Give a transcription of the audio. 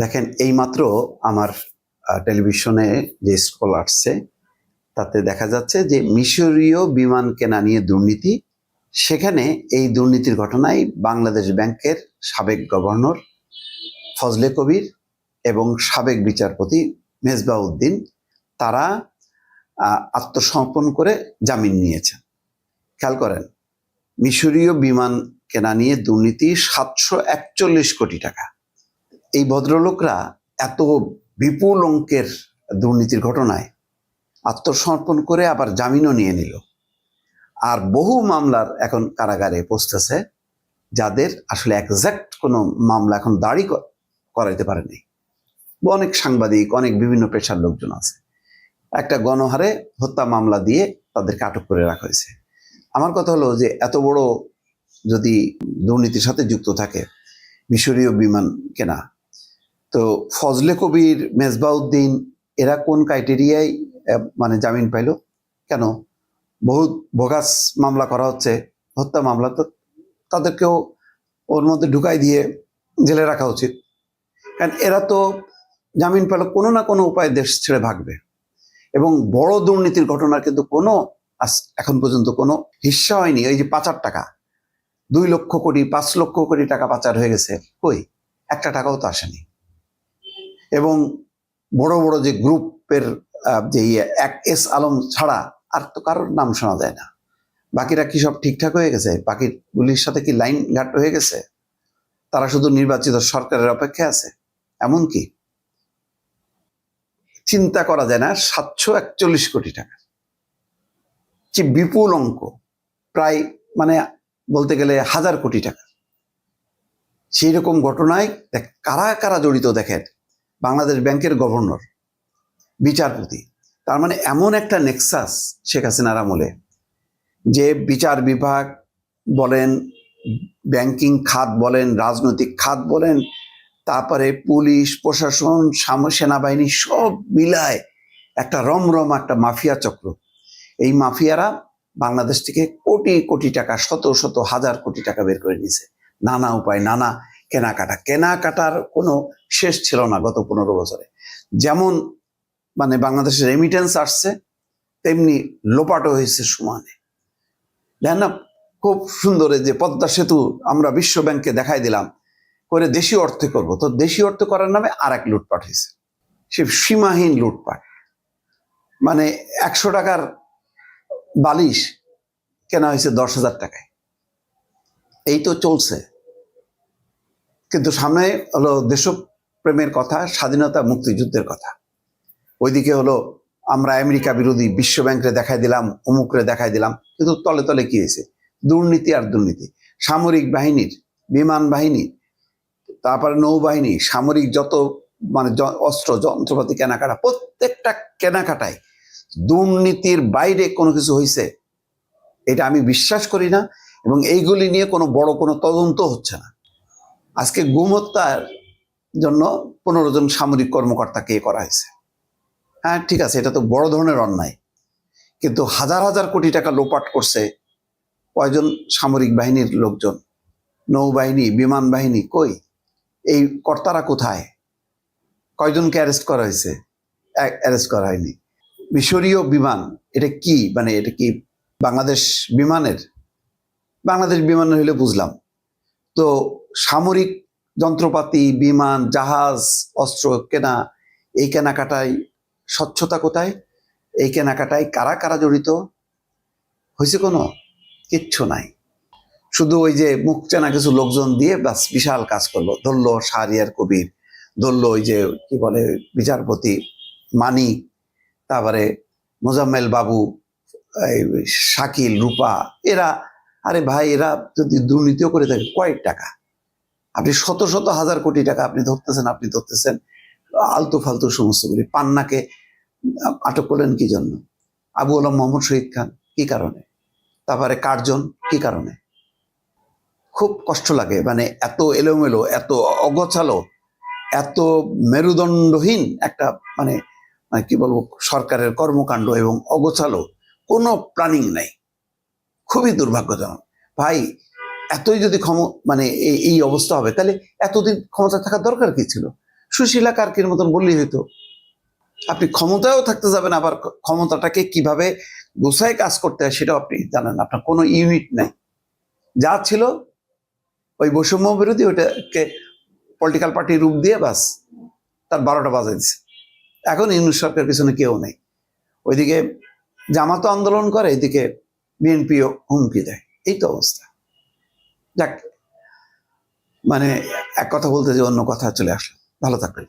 দেখেন, এইমাত্র আমার টেলিভিশনে যে স্কল আসছে, তাতে দেখা যাচ্ছে যে মিশরীয় বিমান কেনা নিয়ে দুর্নীতি, সেখানে এই দুর্নীতির ঘটনায় বাংলাদেশ ব্যাংকের সাবেক গভর্নর ফজলে কবির এবং সাবেক বিচারপতি মেজবাউদ্দিন, তারা আত্মসমর্পণ করে জামিন নিয়েছেন। খেয়াল করেন, মিশরীয় বিমান কেনা নিয়ে দুর্নীতি সাতশো একচল্লিশ কোটি টাকা। এই ভদ্রলোকরা এত বিপুল অঙ্কের দুর্নীতির ঘটনায় আত্মসমর্পণ করে আবার জামিনও নিয়ে নিল। আর বহু মামলার এখন কারাগারে পৌঁছতেছে যাদের আসলে একজ্যাক্ট কোনো মামলা এখন দাড়ি করাইতে পারেনি। অনেক সাংবাদিক, অনেক বিভিন্ন পেশার লোকজন আছে। একটা গণহারে হত্যা মামলা দিয়ে তাদেরকে আটক করে রাখা হয়েছে। আমার কথা হলো যে এত বড় যদি দুর্নীতির সাথে যুক্ত থাকে, মিশরীয় বিমান কেনা তো ফজলে কবির মেজবাউদ্দিন, এরা কোন ক্রাইটেরিয়ায় মানে জামিন পাইলো? কেন? বহু ভোগাস মামলা করা হচ্ছে, হত্যা মামলা, তো তাদেরকেও ওর মধ্যে ঢুকাই দিয়ে জেলে রাখা উচিত। কারণ এরা তো জামিন পেল, কোনো না কোনো উপায়ে দেশ ছেড়ে ভাগবে। এবং বড় দুর্নীতির ঘটনার কিন্তু কোনো এখন পর্যন্ত কোনো হিস্সা হয়নি। ওই যে পাচার টাকা, দুই লক্ষ কোটি, পাঁচ লক্ষ কোটি টাকা পাচার হয়ে গেছে, কই? একটা টাকাও তো আসেনি। এবং বড় বড় যে গ্রুপের যে ইয়ে, এক এস আলম ছাড়া আর তো কারোর নাম শোনা যায় না। বাকিরা কি সব ঠিকঠাক হয়ে গেছে? বাকিগুলির সাথে কি লাইন ঘাট হয়ে গেছে? তারা শুধু নির্বাচিত সরকারের অপেক্ষায় আছে? এমন কি? চিন্তা করা যায় না সাতশো একচল্লিশ কোটি টাকা। যে বিপুল অঙ্ক। প্রায় মানে বলতে গেলে হাজার কোটি টাকা। সেই রকম ঘটনায় কারা কারা জড়িত দেখেন? বাংলাদেশ ব্যাংকের গভর্নর, বিচারপতি। তার মানে এমন একটা নেক্সাস শেখ হাসিনার আমলে, যে বিচার বিভাগ বলেন ব্যাংকিং খাত বলেন, রাজনৈতিক খাত বলেন, তারপরে পুলিশ, প্রশাসন সেনাবাহিনী সব মিলায় একটা রমরম একটা মাফিয়া চক্র। এই মাফিয়ারা বাংলাদেশ থেকে কোটি কোটি টাকা, শত শত, হাজার কোটি টাকা বের করে নিয়েছে। নানা উপায়, নানা কেনাকাটা। কেনাকাটার কোনো শেষ ছিল না গত পনেরো বছরে। যেমন মানে বাংলাদেশের রেমিটেন্স আসছে, তেমনি লোপাটো হয়েছে সমানে। দেখেন না, খুব সুন্দর যে পদ্মা সেতু আমরা বিশ্ব ব্যাংকে দেখাই দিলাম, করে দেশীয় অর্থে করব। তো দেশীয় অর্থ করার নামে আর এক লুটপাট হয়েছে। সে সীমাহীন লুটপাট। মানে একশো টাকার বালিশ কেনা হয়েছে দশ হাজার টাকায়। এই তো চলছে। কিন্তু সামনে হলো দেশপ্রেমের কথা, স্বাধীনতা মুক্তিযুদ্ধের কথা। ওইদিকে হলো আমরা আমেরিকা বিরোধী বিশ্ব ব্যাংকে দেখাই দিলাম, অমুকরে দেখাই দিলাম, কিন্তু তলে তলে কি হয়েছে? দুর্নীতি আর দুর্নীতি। সামরিক বাহিনীর, বিমান বাহিনী, তারপরে নৌবাহিনী, সামরিক যত মানে অস্ত্র, যন্ত্রপাতি, কেনাকাটা, প্রত্যেকটা কেনাকাটায় দুর্নীতির বাইরে কোনো কিছু হয়েছে এটা আমি বিশ্বাস করি না, এবং এইগুলি নিয়ে কোনো বড় কোনো তদন্ত হচ্ছে না। আজকে গুম হত্যার জন্য পনেরো জন সামরিক কর্মকর্তাকে করা হয়েছে। হ্যাঁ ঠিক আছে, এটা তো বড় ধরনের অন্যায়। কিন্তু হাজার হাজার কোটি টাকা লোপাট করছে কয়জন সামরিক বাহিনীর লোকজন? নৌবাহিনী, বিমান বাহিনী কই? এই কর্তারা কোথায়? কয়জনকে অ্যারেস্ট করা হয়েছে? অ্যারেস্ট করা হয়নি। মিশরীয় বিমান, এটা কি? মানে এটা কি বাংলাদেশ বিমানের? বাংলাদেশ বিমান হইলে বুঝলাম। তো সামরিক যন্ত্রপাতি, বিমান, জাহাজ, অস্ত্র, কেনা, এই কেনাকাটায় স্বচ্ছতা কোথায়? এই কেনাকাটায় কারা কারা জড়িত? হয়েছে কোনো? কিচ্ছু নাই। শুধু ওই যে মুখ চেনা কিছু লোকজন দিয়ে বাস বিশাল কাজ করল। ধরলো শাহরিয়ার কবির, ধরলো ওই যে কি বলে, বিচারপতি মানিক, তারপরে মোজাম্মেল বাবু শাকিল, রূপা, এরা, আরে ভাই, এরা যদি দুর্নীতিও করে থাকে, কয়েক টাকা। আপনি শত শত হাজার কোটি টাকা আপনি ধরতেছেন আপনি ধরতেছেন, আলতু ফালতু সমস্তগুলি। পান্নাকে আটক করলেন কি জন্য? আবু আলম মোহাম্মদ শহীদ খান, কি কারণে? তারপরে কার্জন, কি কারণে? খুব কষ্ট লাগে মানে এত এলোমেলো, এত অগোছালো, এত মেরুদণ্ডহীন একটা মানে মানে কি বলব, সরকারের কর্মকাণ্ড এবং অগোছালো, কোনো প্ল্যানিং নাই। খুবই দুর্ভাগ্যজনক। ভাই এতই যদি ক্ষম মানে এই অবস্থা হবে, তাহলে এতদিন ক্ষমতা থাকার দরকার কি ছিল? সুশীলা কার্কির মতন বললেই হইতো, আপনি ক্ষমতায়ও থাকতে যাবেন, আবার ক্ষমতাটাকে কীভাবে গোছায় কাজ করতে হয় সেটাও আপনি জানেন আপনার কোনো ইউনিট নাই। যা ছিল, ওই বৈষম্য বিরোধী ওইটাকে পলিটিক্যাল পার্টি রূপ দিয়ে বাস তার বারোটা বাজাই দিছে। এখন ইউনুস সরকার পিছনে কেউ নেই। ওইদিকে জামাতো আন্দোলন করে, এদিকে বিএনপিও হুমকি দেয়। এই তো অবস্থা। যাক মানে এক কথা বলতে যে অন্য কথা চলে আসলো। ভালো থাকবেন।